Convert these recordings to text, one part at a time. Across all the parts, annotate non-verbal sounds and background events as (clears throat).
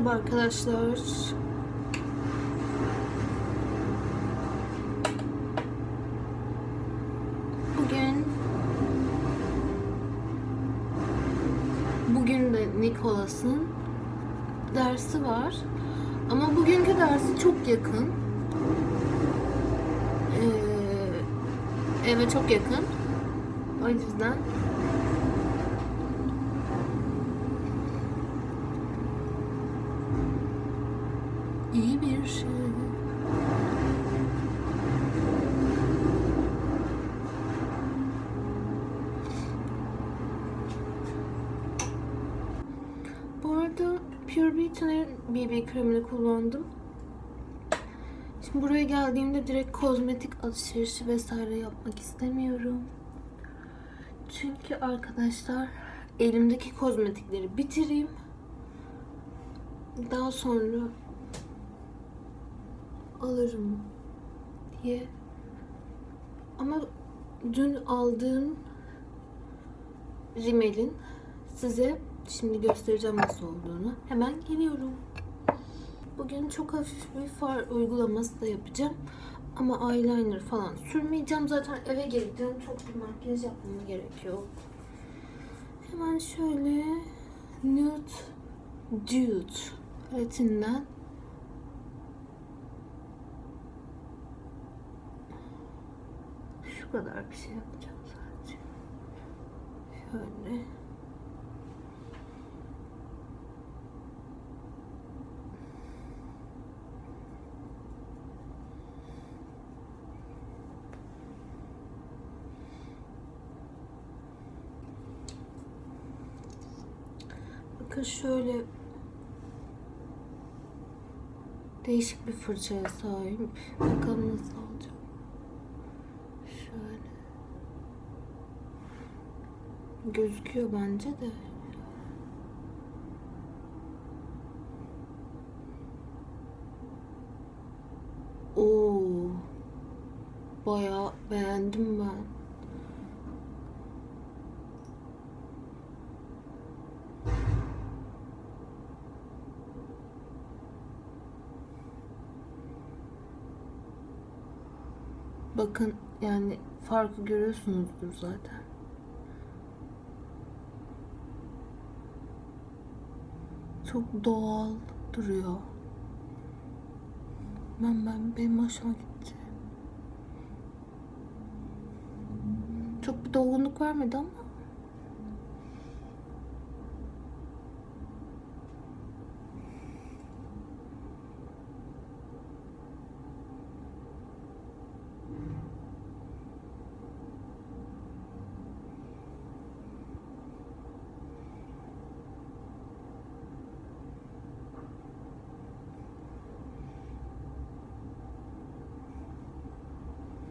Merhaba arkadaşlar. Bugün bugün de Nikolas'ın dersi var. Ama bugünkü dersi çok yakın. Ee, eve çok yakın. O yüzden iyi bir şey. Arada Pure Beauty'nin BB kremini kullandım. Şimdi buraya geldiğimde direkt kozmetik alışverişi vesaire yapmak istemiyorum. Çünkü arkadaşlar elimdeki kozmetikleri bitireyim. Daha sonra alırım diye. Ama dün aldığım rimelin size şimdi göstereceğim nasıl olduğunu. Hemen geliyorum. Bugün çok hafif bir far uygulaması da yapacağım. Ama eyeliner falan sürmeyeceğim. Zaten eve geleceğim. Çok bir makyaj yapmam gerekiyor. Hemen şöyle Nude Dude paletinden şu kadar bir şey yapacağım sadece. Şöyle. Bakın şöyle değişik bir fırçaya sahip. Bakalım nasıl olacak. Şöyle. Gözüküyor bence de. Oo. Bayağı beğendim ben. Bakın yani farkı görüyorsunuzdur zaten. Çok doğal duruyor. Ben ben benim hoşuma gitti. Çok bir dolgunluk vermedi ama.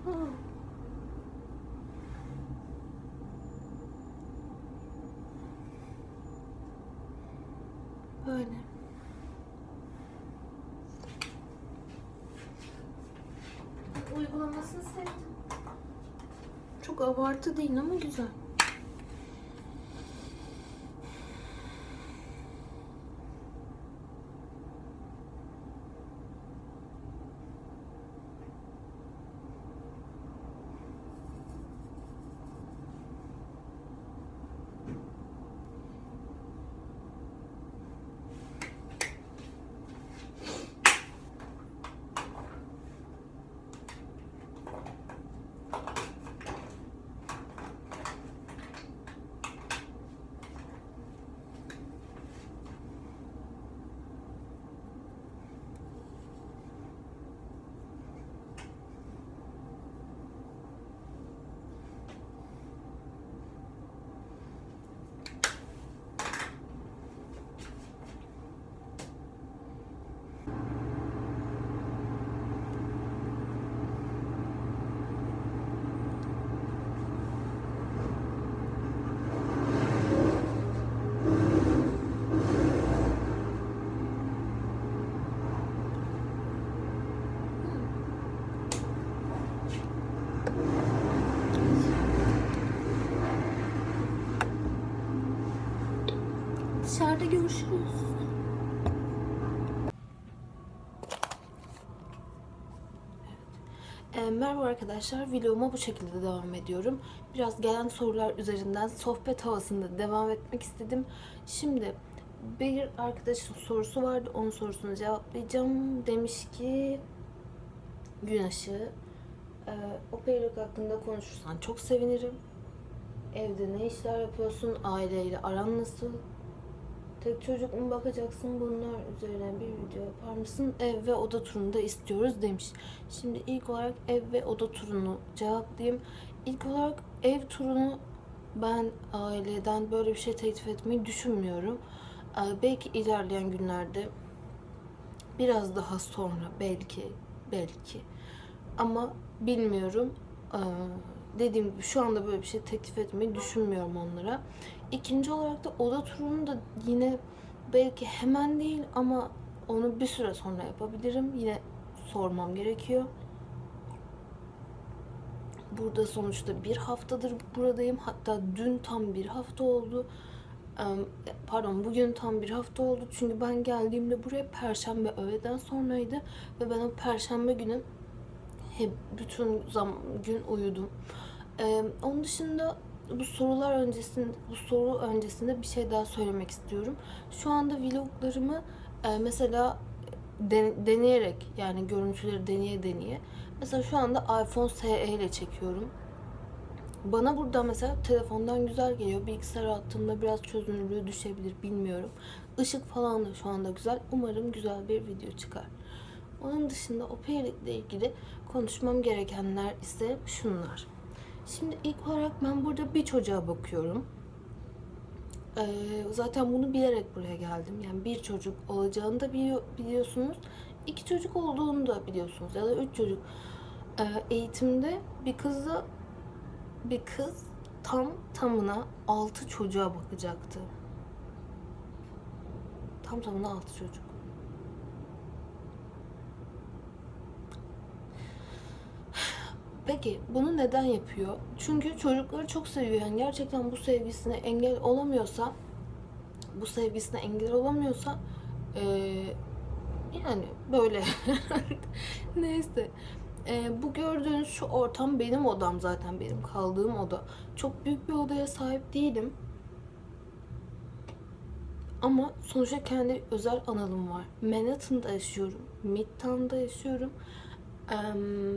Oh. Böyle. Uygulamasını sevdim. Çok abartı değil ama güzel. Görüşürüz. Ee, merhaba arkadaşlar, vloguma bu şekilde devam ediyorum. Biraz gelen sorular üzerinden sohbet havasında devam etmek istedim. Şimdi bir arkadaşın sorusu vardı, onun sorusunu cevaplayacağım. Demiş ki, gün aşığı, e, o peruk hakkında konuşursan çok sevinirim. Evde ne işler yapıyorsun, aileyle aran nasıl? Tek çocuk mu bakacaksın bunlar üzerine bir video yapar mısın? Ev ve oda turunu da istiyoruz demiş. Şimdi ilk olarak ev ve oda turunu cevaplayayım. İlk olarak ev turunu ben aileden böyle bir şey teklif etmeyi düşünmüyorum. Ee, belki ilerleyen günlerde biraz daha sonra belki belki ama bilmiyorum. Ee, dediğim gibi şu anda böyle bir şey teklif etmeyi düşünmüyorum onlara. İkinci olarak da oda turunu da yine belki hemen değil ama onu bir süre sonra yapabilirim. Yine sormam gerekiyor. Burada sonuçta bir haftadır buradayım. Hatta dün tam bir hafta oldu. Pardon bugün tam bir hafta oldu. Çünkü ben geldiğimde buraya perşembe öğleden sonraydı. Ve ben o perşembe günü hep bütün zam gün uyudum. Onun dışında bu sorular öncesinde bu soru öncesinde bir şey daha söylemek istiyorum. Şu anda vloglarımı e, mesela den- deneyerek yani görüntüleri deneye deneye mesela şu anda iPhone SE ile çekiyorum. Bana burada mesela telefondan güzel geliyor. Bilgisayara attığımda biraz çözünürlüğü düşebilir bilmiyorum. Işık falan da şu anda güzel. Umarım güzel bir video çıkar. Onun dışında o perilikle ilgili konuşmam gerekenler ise şunlar. Şimdi ilk olarak ben burada bir çocuğa bakıyorum. Ee, zaten bunu bilerek buraya geldim. Yani bir çocuk olacağını da biliyor- biliyorsunuz. iki çocuk olduğunu da biliyorsunuz. Ya da üç çocuk. Ee, eğitimde bir kızla bir kız tam tamına altı çocuğa bakacaktı. Tam tamına altı çocuk. Peki bunu neden yapıyor? Çünkü çocukları çok seviyor. Yani gerçekten bu sevgisine engel olamıyorsa, bu sevgisine engel olamıyorsa eee, yani böyle (laughs) neyse. Eee, bu gördüğünüz şu ortam benim odam zaten benim kaldığım oda. Çok büyük bir odaya sahip değilim. Ama sonuçta kendi özel analım var. Manhattan'da yaşıyorum. Midtown'da yaşıyorum.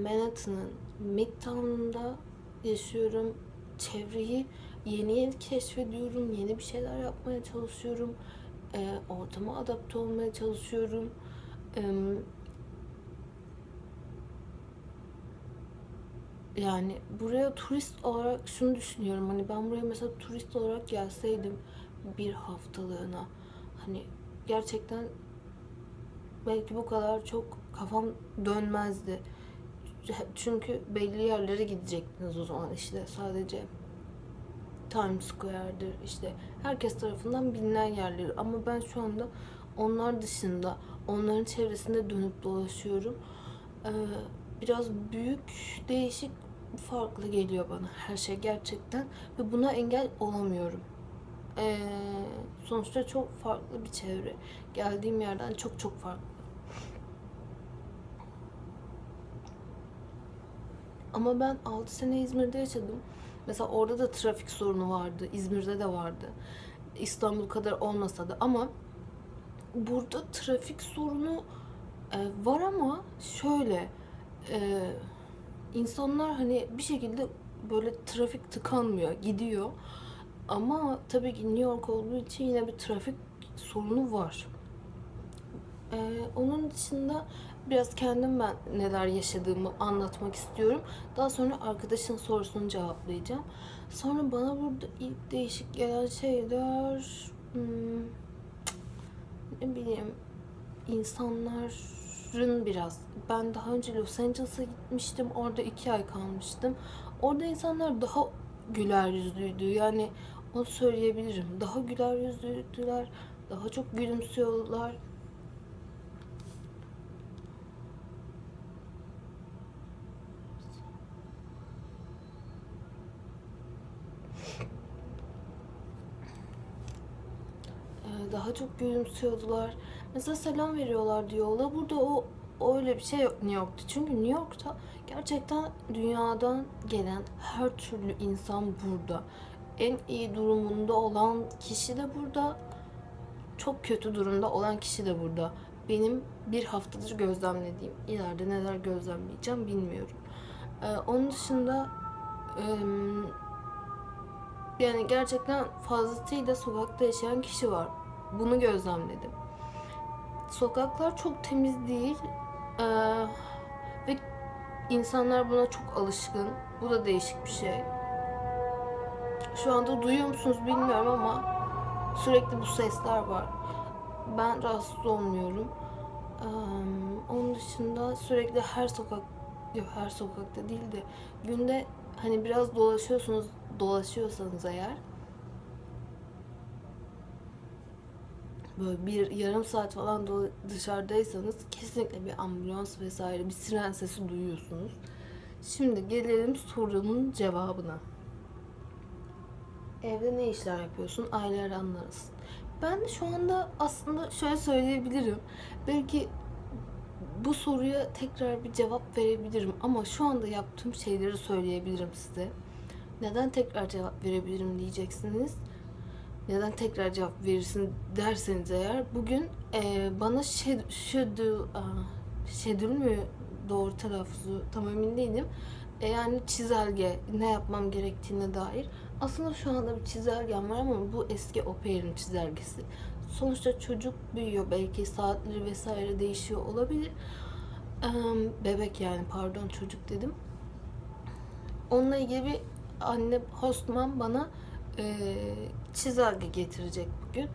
Manhattan'ın Midtown'da yaşıyorum. Çevreyi yeni yeni keşfediyorum. Yeni bir şeyler yapmaya çalışıyorum. E, ortama adapte olmaya çalışıyorum. Em, yani buraya turist olarak şunu düşünüyorum. Hani ben buraya mesela turist olarak gelseydim bir haftalığına hani gerçekten belki bu kadar çok kafam dönmezdi. Çünkü belli yerlere gidecektiniz o zaman işte sadece Times Square'dir işte herkes tarafından bilinen yerleri ama ben şu anda onlar dışında onların çevresinde dönüp dolaşıyorum. Ee, biraz büyük, değişik, farklı geliyor bana her şey gerçekten ve buna engel olamıyorum. Ee, sonuçta çok farklı bir çevre. Geldiğim yerden çok çok farklı. Ama ben 6 sene İzmir'de yaşadım. Mesela orada da trafik sorunu vardı. İzmir'de de vardı. İstanbul kadar olmasa da ama burada trafik sorunu e, var ama şöyle e, insanlar hani bir şekilde böyle trafik tıkanmıyor, gidiyor. Ama tabii ki New York olduğu için yine bir trafik sorunu var. Ee, onun dışında biraz kendim ben neler yaşadığımı anlatmak istiyorum. Daha sonra arkadaşın sorusunu cevaplayacağım. Sonra bana burada ilk değişik gelen şeyler hmm, ne bileyim insanların biraz ben daha önce Los Angeles'a gitmiştim. Orada iki ay kalmıştım. Orada insanlar daha güler yüzlüydü. Yani onu söyleyebilirim. Daha güler yüzlüydüler. Daha çok gülümsüyorlar. Ee, daha çok gülümsüyordular. Mesela selam veriyorlar diyorlar. Burada o öyle bir şey New York'ta. Çünkü New York'ta Gerçekten dünyadan gelen her türlü insan burada. En iyi durumunda olan kişi de burada. Çok kötü durumda olan kişi de burada. Benim bir haftadır gözlemlediğim. İleride neler gözlemleyeceğim bilmiyorum. Ee, onun dışında yani gerçekten fazlasıyla sokakta yaşayan kişi var. Bunu gözlemledim. Sokaklar çok temiz değil. Ee, ve insanlar buna çok alışkın. Bu da değişik bir şey. Şu anda duyuyor musunuz bilmiyorum ama sürekli bu sesler var. Ben rahatsız olmuyorum. Ee, onun dışında sürekli her sokak yok her sokakta değil de günde hani biraz dolaşıyorsunuz dolaşıyorsanız eğer böyle bir yarım saat falan dışarıdaysanız kesinlikle bir ambulans vesaire bir siren sesi duyuyorsunuz. Şimdi gelelim sorunun cevabına. Evde ne işler yapıyorsun? Aileler anlarsın. Ben şu anda aslında şöyle söyleyebilirim. Belki bu soruya tekrar bir cevap verebilirim ama şu anda yaptığım şeyleri söyleyebilirim size. Neden tekrar cevap verebilirim diyeceksiniz. Neden tekrar cevap verirsin derseniz eğer bugün e, bana schedule, schedule mü doğru telaffuzu tam emin değilim. E, yani çizelge ne yapmam gerektiğine dair. Aslında şu anda bir çizelgem var ama bu eski Opera'nın çizelgesi. Sonuçta çocuk büyüyor belki saatleri vesaire değişiyor olabilir. Eee, bebek yani pardon çocuk dedim. Onunla ilgili bir anne hostman bana eee çizelge getirecek bugün.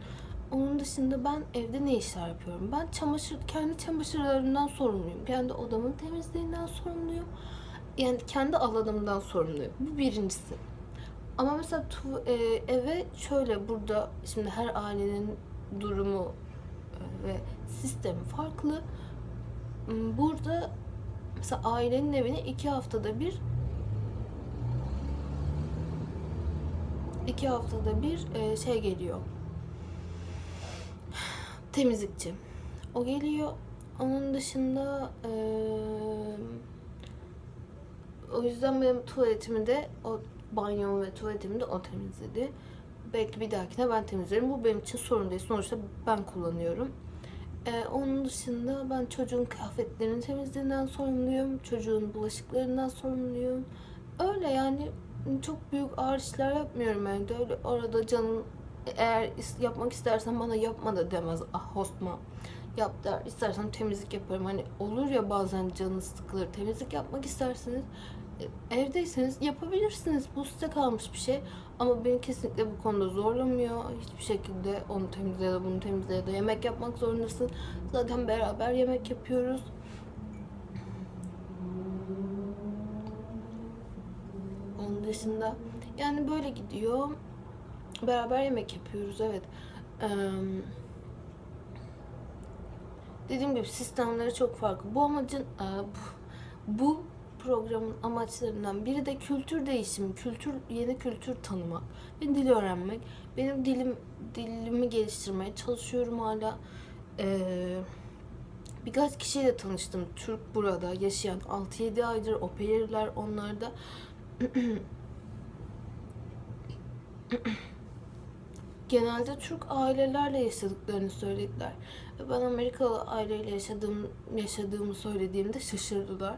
Onun dışında ben evde ne işler yapıyorum? Ben çamaşır, kendi çamaşırlarımdan sorumluyum. Kendi odamın temizliğinden sorumluyum. Yani kendi alanımdan sorumluyum. Bu birincisi. Ama mesela tu, e, eve şöyle burada şimdi her ailenin durumu e, ve sistemi farklı. M, Burada mesela ailenin evine iki haftada bir iki haftada bir e, şey geliyor. Temizlikçi. O geliyor. Onun dışında e, o yüzden benim tuvaletimi de o banyomu ve tuvaletimi de o temizledi. Belki bir dahakine ben temizlerim. Bu benim için sorun değil. Sonuçta ben kullanıyorum. Ee, onun dışında ben çocuğun kıyafetlerinin temizliğinden sorumluyum. Çocuğun bulaşıklarından sorumluyum. Öyle yani çok büyük ağır işler yapmıyorum evde. Öyle arada canım eğer yapmak istersen bana yapma da demez ah hostma. Yap der. İstersen temizlik yaparım. Hani olur ya bazen canınız sıkılır. Temizlik yapmak isterseniz e, evdeyseniz yapabilirsiniz. Bu size kalmış bir şey. Ama beni kesinlikle bu konuda zorlamıyor. Hiçbir şekilde onu temizle ya da bunu temizle ya da yemek yapmak zorundasın. Zaten beraber yemek yapıyoruz. Onun dışında yani böyle gidiyor. Beraber yemek yapıyoruz evet. Eee dediğim gibi sistemleri çok farklı. Bu amacın bu, programın amaçlarından biri de kültür değişimi, kültür yeni kültür tanımak ve dil öğrenmek. Benim dilim dilimi geliştirmeye çalışıyorum hala. Ee, birkaç kişiyle tanıştım. Türk burada yaşayan 6-7 aydır opererler onlar da. (clears throat) Genelde Türk ailelerle yaşadıklarını söylediler. Ben Amerikalı aileyle yaşadığım, yaşadığımı söylediğimde şaşırdılar.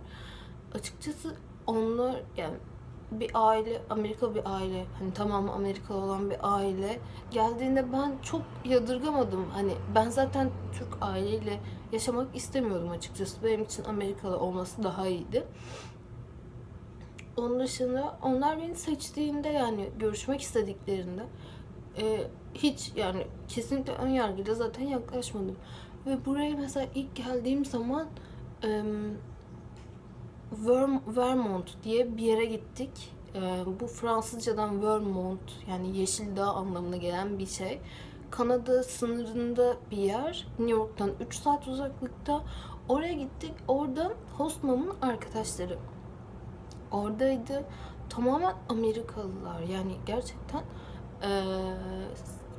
Açıkçası onlar yani bir aile, Amerikalı bir aile, hani tamamı Amerikalı olan bir aile geldiğinde ben çok yadırgamadım. Hani ben zaten Türk aileyle yaşamak istemiyordum açıkçası. Benim için Amerikalı olması daha iyiydi. Onun dışında onlar beni seçtiğinde yani görüşmek istediklerinde e, hiç yani kesinlikle ön yargıyla zaten yaklaşmadım. Ve buraya mesela ilk geldiğim zaman e, Verm- Vermont diye bir yere gittik. E, bu Fransızcadan Vermont yani yeşil dağ anlamına gelen bir şey. Kanada sınırında bir yer. New York'tan 3 saat uzaklıkta. Oraya gittik. Orada hostmamın arkadaşları oradaydı. Tamamen Amerikalılar. Yani gerçekten eee,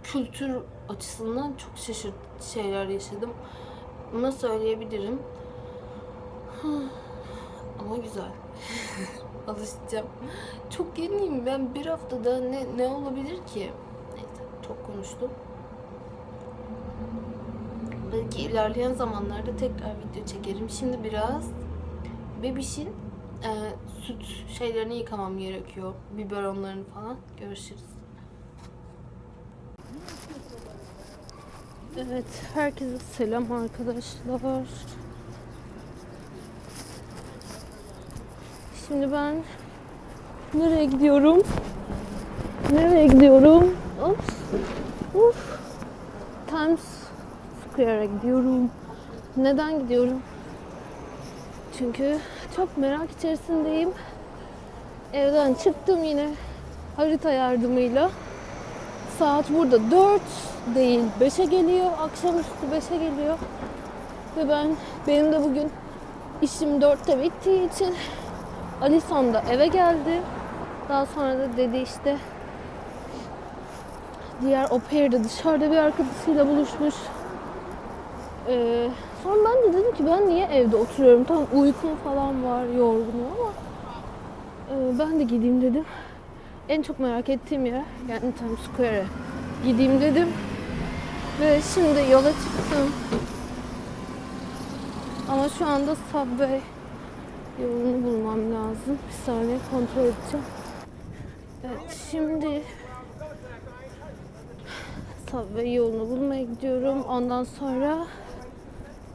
kültür açısından çok şaşırt şeyler yaşadım. Bunu söyleyebilirim. (sighs) Ama güzel. (laughs) Alışacağım. Çok yeniyim ben bir haftada ne, ne olabilir ki? Neyse çok konuştum. Belki ilerleyen zamanlarda tekrar video çekerim. Şimdi biraz bebişin e, süt şeylerini yıkamam gerekiyor. Biberonlarını falan. Görüşürüz. Evet, herkese selam arkadaşlar. Şimdi ben nereye gidiyorum? Nereye gidiyorum? Ops. Uf. Times Square'a gidiyorum. Neden gidiyorum? Çünkü çok merak içerisindeyim. Evden çıktım yine harita yardımıyla. Saat burada 4 değil 5'e geliyor. Akşamüstü 5'e geliyor. Ve ben benim de bugün işim 4'te bittiği için Alison da eve geldi. Daha sonra da dedi işte diğer au pair de dışarıda bir arkadaşıyla buluşmuş. Ee, sonra ben de dedim ki ben niye evde oturuyorum? Tamam uykum falan var, yorgunum ama e, ben de gideyim dedim. En çok merak ettiğim yer yani Times Square'e gideyim dedim. Ve şimdi yola çıktım. Ama şu anda Subway yolunu bulmam lazım. Bir saniye kontrol edeceğim. Evet şimdi Subway yolunu bulmaya gidiyorum. Ondan sonra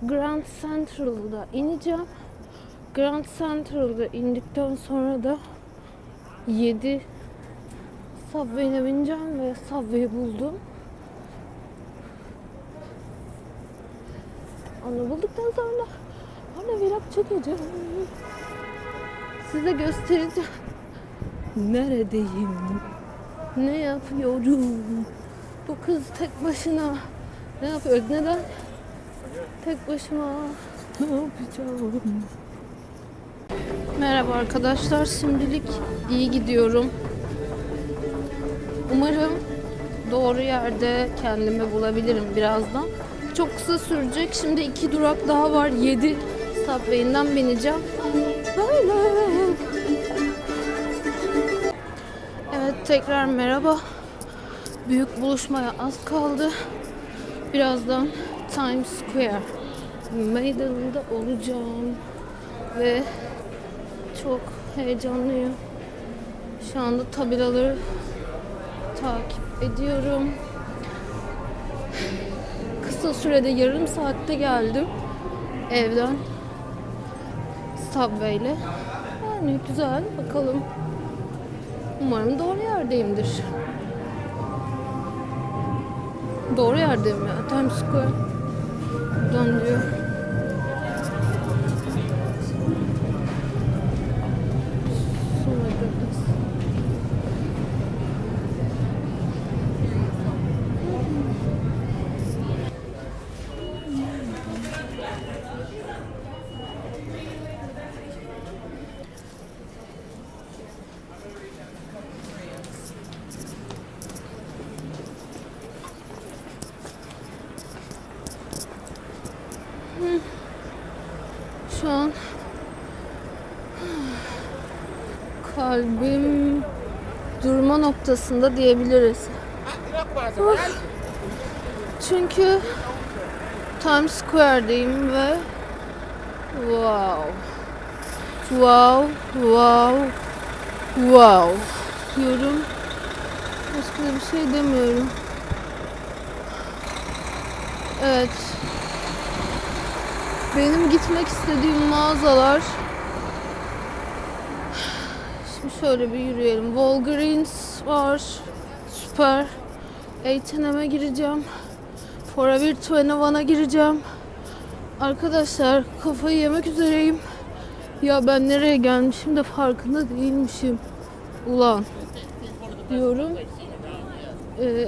Grand Central'da ineceğim. Grand Central'da indikten sonra da 7 Subway'ine bineceğim ve Subway'i buldum. Onu bulduktan sonra ona vlog çekeceğim. Size göstereceğim. Neredeyim? Ne yapıyorum? Bu kız tek başına ne yapıyor? Neden? Tek başıma ne yapacağım? Merhaba arkadaşlar. Şimdilik iyi gidiyorum. Umarım doğru yerde kendimi bulabilirim birazdan. Çok kısa sürecek. Şimdi iki durak daha var. 7 Subway'inden bineceğim. Böyle. Evet tekrar merhaba. Büyük buluşmaya az kaldı. Birazdan Times Square meydanında olacağım. Ve çok heyecanlıyım. Şu anda tabelaları takip ediyorum. Kısa sürede yarım saatte geldim evden Subway ile. Yani güzel bakalım. Umarım doğru yerdeyimdir. Doğru yerdeyim ya. Times Square. Diyor. Kalbim durma noktasında diyebiliriz. Of. Çünkü Times Square'deyim ve wow. Wow, wow, wow diyorum. Başka bir şey demiyorum. Evet. Benim gitmek istediğim mağazalar Şimdi şöyle bir yürüyelim. Walgreens var. Süper. H&M'e gireceğim. Forever 21'a gireceğim. Arkadaşlar kafayı yemek üzereyim. Ya ben nereye gelmişim de farkında değilmişim. Ulan diyorum. Ee,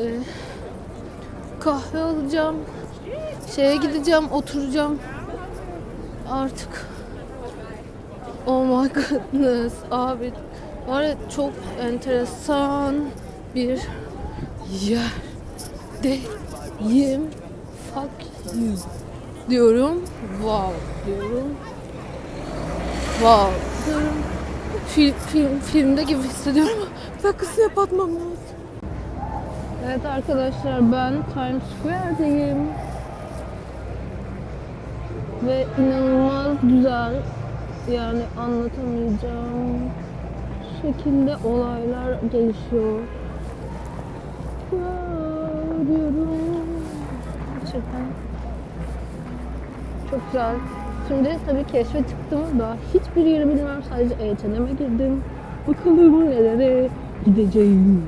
kahve alacağım. Şeye gideceğim, oturacağım. Artık Oh my goodness abi var ya çok enteresan bir yerdeyim. Fuck you diyorum. Wow diyorum. Wow diyorum. Film, film, filmde gibi hissediyorum. Bir dakika snap atmam lazım. Evet arkadaşlar ben Times Square'deyim. Ve inanılmaz güzel yani anlatamayacağım şekilde olaylar gelişiyor. Diyorum. Gerçekten çok güzel. Şimdi tabii keşfe çıktım da hiçbir yeri bilmiyorum. Sadece H&M'e girdim. Bakalım nelere gideceğim.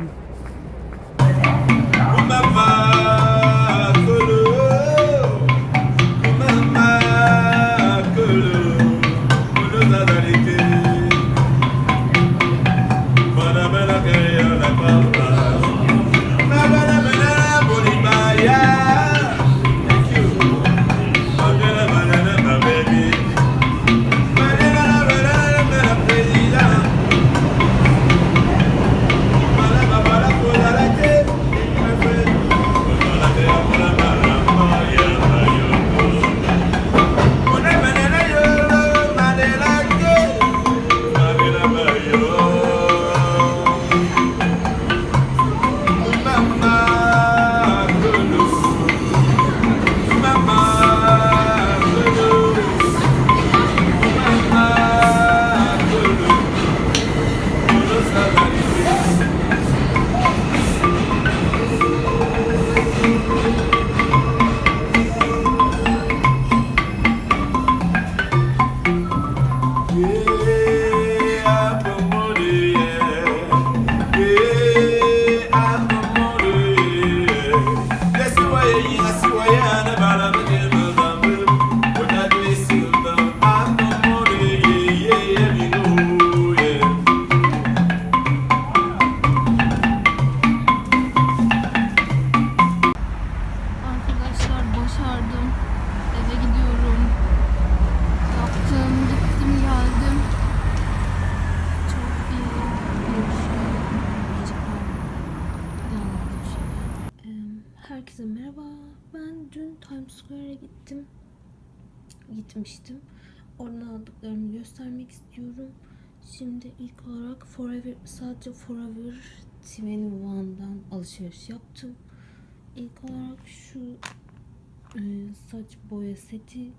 Mama Forever, sadece Forever 21'dan alışveriş yaptım. İlk olarak şu e, saç boya seti.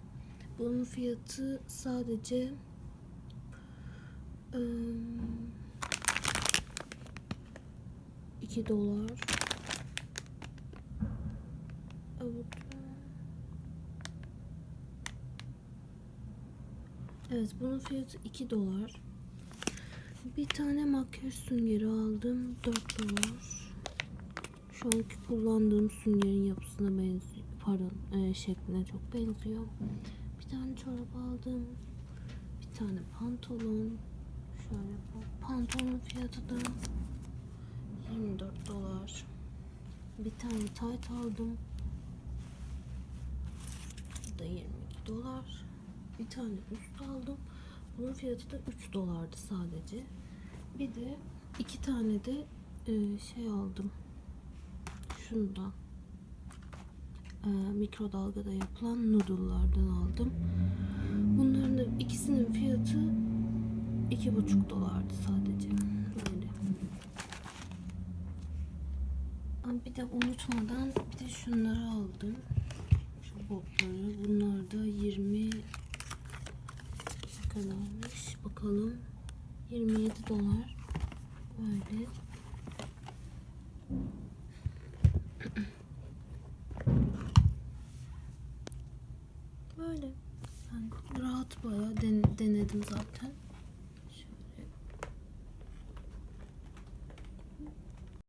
Bunun fiyatı sadece e, 2 dolar. Evet. Evet bunun fiyatı 2 dolar. Bir tane makyaj süngeri aldım 4 dolar. Şu anki kullandığım süngerin yapısına benziyor. Pardon, e, şekline çok benziyor. Bir tane çorap aldım. Bir tane pantolon. Şöyle bu. Pantolonun fiyatı da 24 dolar. Bir tane tayt aldım. Bu da 22 dolar. Bir tane üst aldım. Bunun fiyatı da 3 dolardı sadece. Bir de iki tane de e, şey aldım şundan e, mikrodalgada yapılan noodle'lardan aldım. Bunların da ikisinin fiyatı iki buçuk dolardı sadece. Böyle. Bir de unutmadan bir de şunları aldım. Şu botları. Bunlar da 20 ne kadarmış bakalım. 27 dolar. Böyle. Böyle. Ben rahat bayağı den- denedim zaten.